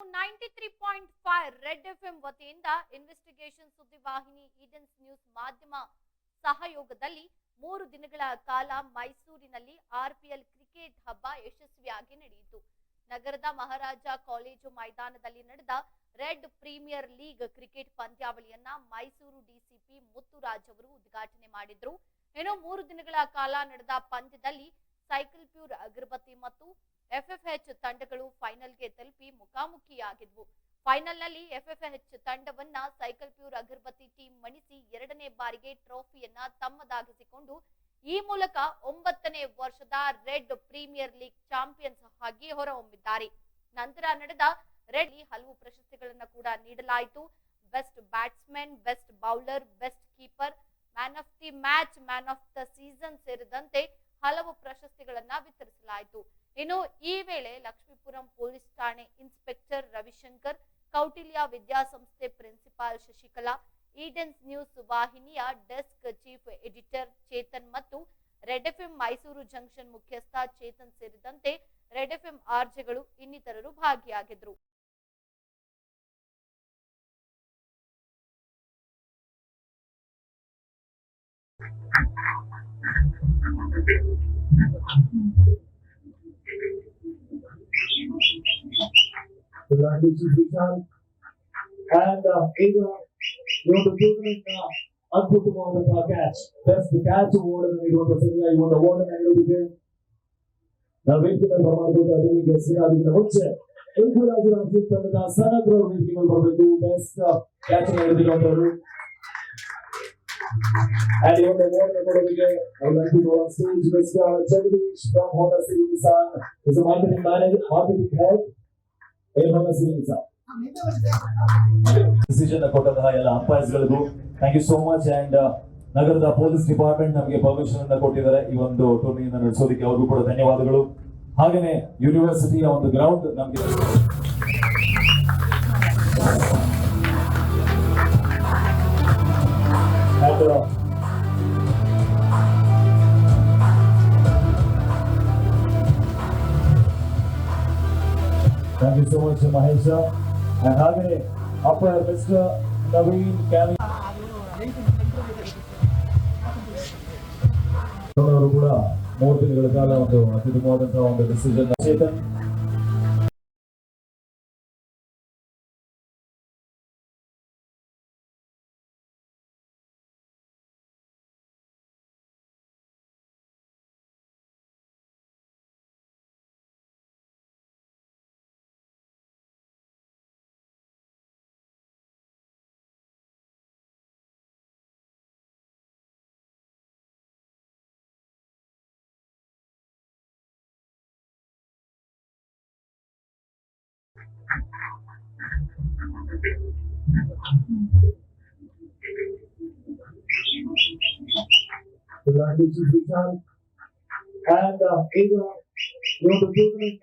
Ninety three point five red F M ವತಿಯಿಂದ investigation ಸುದ್ದಿವಾಹಿನಿ Edens news ಮಾಧ್ಯಮ ಸಹಯೋಗದಲ್ಲಿ ಮೂರು ದಿನಗಳ ಕಾಲ ಮೈಸೂರಿನಲ್ಲಿ ಆರ್ಪಿಎಲ್ ಕ್ರಿಕೆಟ್ ಹಬ್ಬ ಯಶಸ್ವಿಯಾಗಿ ನಡೆಯಿತು. ನಗರದ ಮಹಾರಾಜ ಕಾಲೇಜು ಮೈದಾನದಲ್ಲಿ ನಡೆದ ರೆಡ್ ಪ್ರೀಮಿಯರ್ ಲೀಗ್ ಕ್ರಿಕೆಟ್ ಪಂದ್ಯಾವಳಿಯನ್ನ ಮೈಸೂರು ಡಿಸಿಪಿ ಮುತ್ತುರಾಜ್ ಅವರು ಉದ್ಘಾಟನೆ ಮಾಡಿದ್ರು. ಇನ್ನು ಮೂರು ದಿನಗಳ ಕಾಲ ನಡೆದ ಪಂದ್ಯದಲ್ಲಿ ಸೈಕಲ್ ಪ್ಯೂರ್ ಅಗರಬತ್ತಿ ಮತ್ತು ಎಫ್ಎಫ್ಎಚ್ ತಂಡಗಳು ಫೈನಲ್ಗೆ ತಲುಪಿ ಮುಖಾಮುಖಿಯಾಗಿದ್ವು. ಫೈನಲ್ನಲ್ಲಿ ಎಫ್ಎಫ್ಎಚ್ ತಂಡವನ್ನ ಸೈಕಲ್ ಪ್ಯೂರ್ ಅಗರಬತ್ತಿ ಟೀಮ್ ಮಣಿಸಿ ಎರಡನೇ ಬಾರಿಗೆ ಟ್ರೋಫಿಯನ್ನ ತಮ್ಮದಾಗಿಸಿಕೊಂಡು, ಈ ಮೂಲಕ ಒಂಬತ್ತನೇ ವರ್ಷದ ರೆಡ್ ಪ್ರೀಮಿಯರ್ ಲೀಗ್ ಚಾಂಪಿಯನ್ಸ್ ಆಗಿ ಹೊರಹೊಮ್ಮಿದ್ದಾರೆ. ನಂತರ ನಡೆದ ರೆಡ್ ಹಲವು ಪ್ರಶಸ್ತಿಗಳನ್ನ ಕೂಡ ನೀಡಲಾಯಿತು. Best batsman best bowler best keeper man of the match man of the season ಸೇರಿದಂತೆ ಹಲವು ಪ್ರಶಸ್ತಿಗಳನ್ನ ವಿತರಿಸಲಾಯಿತು. ಇನ್ನು ಈ ವೇಳೆ ಲಕ್ಷ್ಮೀಪುರಂ ಪೊಲೀಸ್ ಠಾಣೆ ಇನ್ಸ್ಪೆಕ್ಟರ್ ರವಿಶಂಕರ್, ಕೌಟಿಲ್ಯ ವಿದ್ಯಾಸಂಸ್ಥೆ ಪ್ರಿನ್ಸಿಪಾಲ್ ಶಶಿಕಲಾ, ಈಡೆನ್ಸ್ ನ್ಯೂಸ್ ವಾಹಿನಿಯ ಡೆಸ್ಕ್ ಚೀಫ್ ಎಡಿಟರ್ ಚೇತನ್ ಮತ್ತು ರೆಡ್ ಎಫ್ಎಂ ಮೈಸೂರು ಜಂಕ್ಷನ್ ಮುಖ್ಯಸ್ಥ ಚೇತನ್ ಸೇರಿದಂತೆ ರೆಡ್ ಎಫ್ಎಂ ಆರ್ಜೆಗಳು ಇನ್ನಿತರರು ಭಾಗಿಯಾಗಿದ್ರು Congratulations, Vishal. And uh, ಈಗ ಈ ಒಂದು ಟೂರ್ನಮೆಂಟ್ ನ ಅದ್ಭುತವಾದಂತಹ ಕ್ಯಾಚ್ ಬೆಸ್ಟ್ ಕ್ಯಾಚ್ ಅವಾರ್ಡ್ ಅನ್ನು ನೀಡುವಂತ ಸರಿಯಾಗಿ ಈ ಒಂದು ಅವಾರ್ಡ್ ಅನ್ನು ನೀಡುವುದಿದೆ ನಾವು ವೇದಿಕೆ ಮೇಲೆ ಬರಮಾಡಬಹುದು ಅದಕ್ಕೆ ಸೇರಾದಿನ ಮುಂಚೆ ಇಂಗುರಾಜು ರಾಮಸಿಂಗ್ ತಂಡದ ಸನಗ್ರ ವೇದಿಕೆ ಮೇಲೆ ಬರಬೇಕು best catch ನೀಡುತ್ತಿರುವಂತವರು In Honda City Nissan. Decision ಕೊಟ್ಟಂತಹ ಎಲ್ಲ ಅಂಪೈರ್ಸ್ ಗಳಿಗೂ ಯು ಸೋ ಮಚ್ ಅಂಡ್ ನಗರದ ಪೊಲೀಸ್ ಡಿಪಾರ್ಟ್ಮೆಂಟ್ ನಮಗೆ ಪರ್ಮಿಷನ್ ಅನ್ನ ಕೊಟ್ಟಿದ್ದಾರೆ ಈ ಒಂದು ಟೂರ್ನಿಯನ್ನು ನಡೆಸೋದಕ್ಕೆ ಅವ್ರಿಗೂ ಕೂಡ ಧನ್ಯವಾದಗಳು ಹಾಗೆಯೇ ಯೂನಿವರ್ಸಿಟಿಯ ಒಂದು ಗ್ರೌಂಡ್ ನಮಗೆ Thank you so much, Mahesh. And ಹಾಗೆ ಅಪ್ಪರ್ ಮಿಸ್ಟರ್ ನವೀನ್ ಕ್ಯಾಲಿ ಅವರು ಕೂಡ ಮೂರು ದಿನಗಳ ಕಾಲ ಒಂದು ಅತ್ಯುತ್ತಮವಾದಂತಹ ಒಂದು decision Chetan Congratulations, Vishal. And uh, ಈಗ ಈ ಒಂದು ಟೂರ್ನಮೆಂಟ್